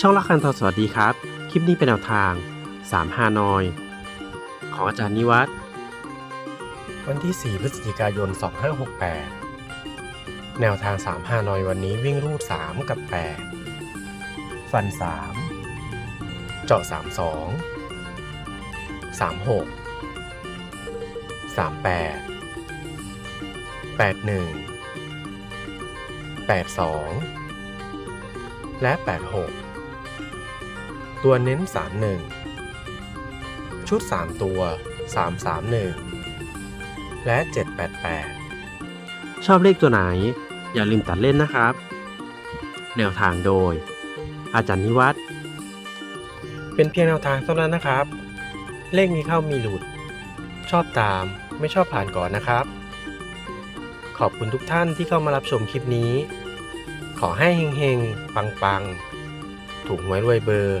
ช่องละคันทอสวัสดีครับ คลิปนี้เป็นแนวทาง3ฮานอย ของอาจารย์นิวัฒน์วันที่ 4 พฤศจิกายน 2568 แนวทาง3ฮานอยวันนี้วิ่งรูด 3 กับ 8 ฟัน 3 เจาะ 32 36 38 81 82 และ 86 ตัวเน้น 31 ชุด 3 ตัว 331 และ 788 ชอบเลขตัวไหน อย่าลืมตัดเล่นนะครับ แนวทางโดย อาจารย์นิวัฒน์เป็นเพียงแนวทางเท่านั้นนะครับ เลขมีเข้ามีหลุด ชอบตามไม่ชอบผ่านก่อนนะครับ ขอบคุณทุกท่านที่เข้ามารับชมคลิปนี้ ขอให้เฮงๆ ปังๆ ถูกหวยรวยเบอร์